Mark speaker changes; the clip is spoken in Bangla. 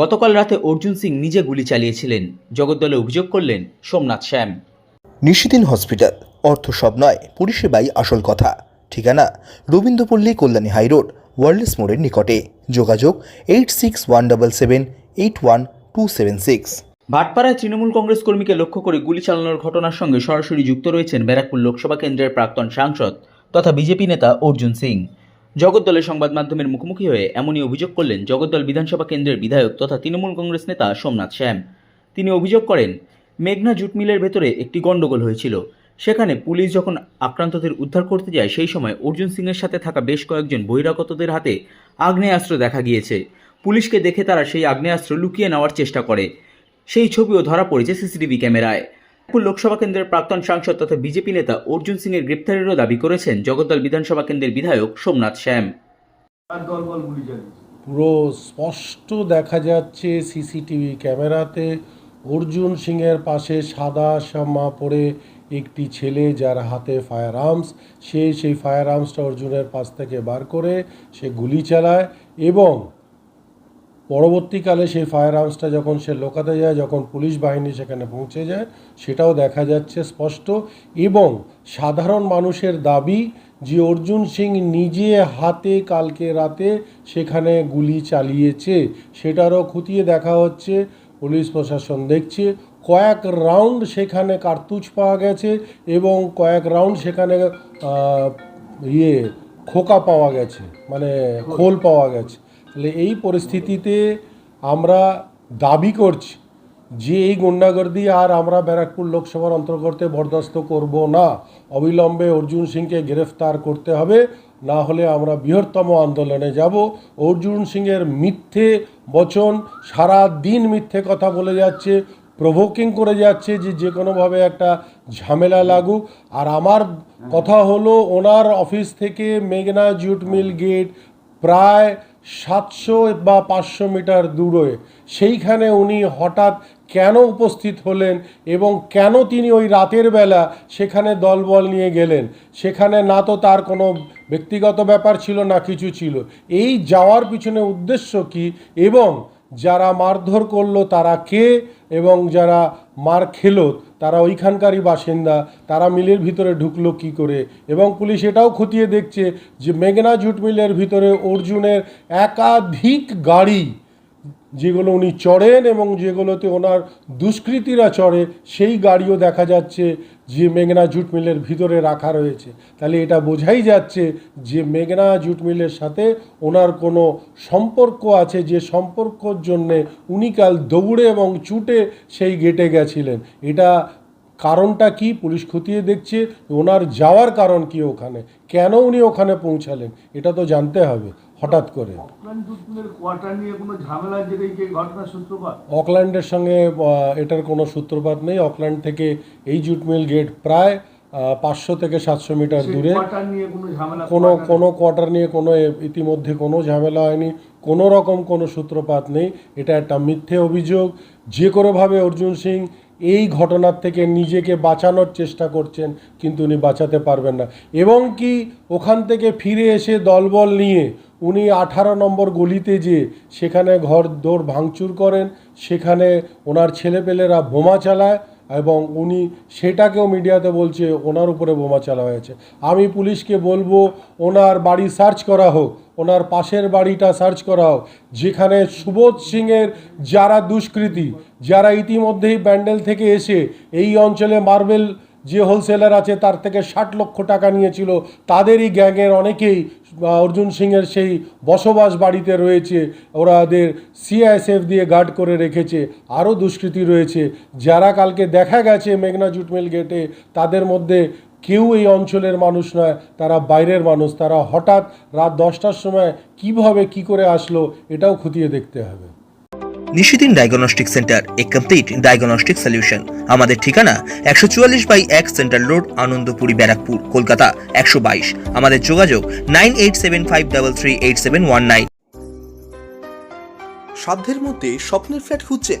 Speaker 1: গতকাল রাতে অর্জুন সিং নিজে গুলি চালিয়েছিলেন। জগদ্দলে অভিযোগ করলেন সোমনাথ শ্যাম।
Speaker 2: নিশিদিন হসপিটাল অর্থ সব নয় পরিষেবাই আসল কথা। ঠিকানা রবীন্দ্রপল্লী কল্যাণী হাইরোড ওয়ার্ল্ডস মোড়ের নিকটে। যোগাযোগ eight six one double seven eight one two seven six.
Speaker 1: ভাটপাড়ায় Trinamool Congress কর্মীকে লক্ষ্য করে গুলি চালানোর ঘটনার সঙ্গে সরাসরি যুক্ত রয়েছেন ব্যারাকপুর লোকসভা কেন্দ্রের প্রাক্তন সাংসদ তথা বিজেপি নেতা অর্জুন সিং। জগদ্দলের সংবাদ মাধ্যমের মুখোমুখি হয়ে এমনই অভিযোগ করলেন জগদ্দল বিধানসভা কেন্দ্রের বিধায়ক তথা তৃণমূল কংগ্রেস নেতা সোমনাথ শ্যাম। তিনি অভিযোগ করেন, মেঘনা জুট মিলের ভেতরে একটি গণ্ডগোল হয়েছিল। সেখানে পুলিশ যখন আক্রান্তদের উদ্ধার করতে যায়, সেই সময় অর্জুন সিংয়ের সাথে থাকা বেশ কয়েকজন বহিরাগতদের হাতে আগ্নেয়াস্ত্র দেখা গিয়েছে। পুলিশকে দেখে তারা সেই আগ্নেয়াস্ত্র লুকিয়ে নেওয়ার চেষ্টা করে। সেই ছবিও ধরা পড়েছে সিসিটিভি ক্যামেরায়। লোকসভা কেন্দ্রের প্রাক্তন সাংসদ তথা বিজেপি নেতা অর্জুন সিংয়ের গ্রেপ্তারেরও দাবি করেছেন জগদ্দল বিধানসভা কেন্দ্রের বিধায়ক সোমনাথ শ্যাম।
Speaker 3: পুরো স্পষ্ট দেখা যাচ্ছে সিসিটিভি ক্যামেরাতে অর্জুন সিংয়ের পাশে সাদা জামা পরে একটি ছেলে যার হাতে ফায়ার আর্মস। সে সেই ফায়ার আর্মসটা অর্জুনের পাশ থেকে বার করে সে গুলি চালায় এবং পরবর্তীকালে সেই ফায়ার আর্মসটা যখন সে লোকাতে যায় যখন পুলিশ বাহিনী সেখানে পৌঁছে যায় সেটাও দেখা যাচ্ছে স্পষ্ট এবং সাধারণ মানুষের দাবি যে অর্জুন সিং নিজে হাতে কালকে রাতে সেখানে গুলি চালিয়েছে। সেটারও খতিয়ে দেখা হচ্ছে পুলিশ প্রশাসন দেখছে কয়েক রাউন্ড সেখানে কার্তুজ পাওয়া গেছে এবং কয়েক রাউন্ড সেখানে ইয়ে খোকা পাওয়া গেছে মানে খোল পাওয়া গেছে। তাহলে এই পরিস্থিতিতে আমরা দাবি করছি যে এই গুন্ডাগর্দি আর আমরা ব্যারাকপুর লোকসভার অন্তর্গত বরদাস্ত করব না। অবিলম্বে অর্জুন সিংকে গ্রেফতার করতে হবে, না হলে আমরা বৃহত্তম আন্দোলনে যাব। অর্জুন সিংয়ের মিথ্যে বচন সারা দিন মিথ্যে কথা বলে যাচ্ছে প্রভোকিং করে যাচ্ছে যে যে কোনোভাবে একটা ঝামেলা লাগুক। আর আমার কথা হলো, ওনার অফিস থেকে মেঘনা জুট মিল গেট প্রায় সাতশো বা পাঁচশো মিটার দূরে। সেইখানে উনি হঠাৎ কেন উপস্থিত হলেন এবং কেন তিনি ওই রাতের বেলা সেখানে দলবল নিয়ে গেলেন? সেখানে না তো তার কোনো ব্যক্তিগত ব্যাপার ছিল, না কিছু ছিল। এই যাওয়ার পিছনে উদ্দেশ্য কি? এবং যারা মারধর করল তারা কে? এবং যারা মার খেলো, তারা ওইখানকারই বাসিন্দা, তারা মিলের ভিতরে ঢুকলো কি করে? এবং পুলিশ এটাও খতিয়ে দেখছে যে মেঘনা জুট মিলের ভিতরে অর্জুনের একাধিক গাড়ি যেগুলো উনি চড়েন এবং যেগুলোতে ওনার দুষ্কৃতীরা চড়ে, সেই গাড়িও দেখা যাচ্ছে যে মেঘনা জুট মিলের ভিতরে রাখা রয়েছে। তাহলে এটা বোঝাই যাচ্ছে যে মেঘনা জুট মিলের সাথে ওনার কোনো সম্পর্ক আছে যে সম্পর্কর জন্যে উনি কাল দৌড়ে এবং ছুটে সেই গেটে গেছিলেন। এটা কারণটা কি? পুলিশ খতিয়ে দেখছে ওনার যাওয়ার কারণ কি ওখানে? কেন উনি ওখানে পৌঁছালেন? এটা তো জানতে হবে। হঠাৎ করে। অকল্যান্ডের সঙ্গে এটার কোনো সূত্রপাত নেই। অকল্যান্ড থেকে এই জুট মিল গেট প্রায় পাঁচশো থেকে সাতশো মিটার দূরে।
Speaker 4: কোনো
Speaker 3: কোনো কোয়ার্টার নিয়ে কোনো ইতিমধ্যে কোনো ঝামেলা হয়নি। কোনো রকম কোনো সূত্রপাত নেই। এটা একটা মিথ্যে অভিযোগ। যে কোনোভাবে অর্জুন সিং এই ঘটনার থেকে নিজেকে বাঁচানোর চেষ্টা করছেন, কিন্তু উনি বাঁচাতে পারবেন না। এবং কি ওখান থেকে ফিরে এসে দলবল নিয়ে উনি আঠারো নম্বর গলিতে যে সেখানে ঘর দৌড় ভাঙচুর করেন, সেখানে ওনার ছেলেপেলেরা বোমা চালায় এবং উনি সেটাকেও মিডিয়াতে বলছে, ওনার উপরে বোমা চালা হয়েছে। আমি পুলিশকে বলব, ওনার বাড়ি সার্চ করা হোক ওনার পাশের বাড়িটা সার্চ করাও, যেখানে সুবোধ সিংয়ের যারা দুষ্কৃতী, যারা ইতিমধ্যেই ব্যান্ডেল থেকে এসে এই অঞ্চলে মার্বেল যে হোলসেলার আছে, তার থেকে ষাট লক্ষ টাকা নিয়েছিল, তাদেরই গ্যাংয়ের অনেকেই অর্জুন সিংয়ের সেই বসবাস বাড়িতে রয়েছে ওরা ওদের সিআইএসএফ দিয়ে গার্ড করে রেখেছে, আরও দুষ্কৃতী রয়েছে, যারা কালকে দেখা গেছে মেঘনা জুটমিল গেটে, তাদের মধ্যে কেউ এই অঞ্চলের মানুষ নয় তারা বাইরের মানুষ। তারা হঠাৎ রাত দশটার সময় কীভাবে কি করে আসলো এটাও খতিয়ে দেখতে হবে।
Speaker 2: নিশিদিন ডায়াগনস্টিক সেন্টার এ কমপ্লিট ডায়াগনস্টিক সলিউশন আমাদের ঠিকানা একশো চুয়াল্লিশ বাই এক সেন্ট্রাল রোড আনন্দপুরি ব্যারাকপুর কলকাতা একশো বাইশ। আমাদের যোগাযোগ nine eight seven five double three eight seven one nine. সাধ্যের মধ্যে স্বপ্নের ফ্ল্যাট খুঁজছেন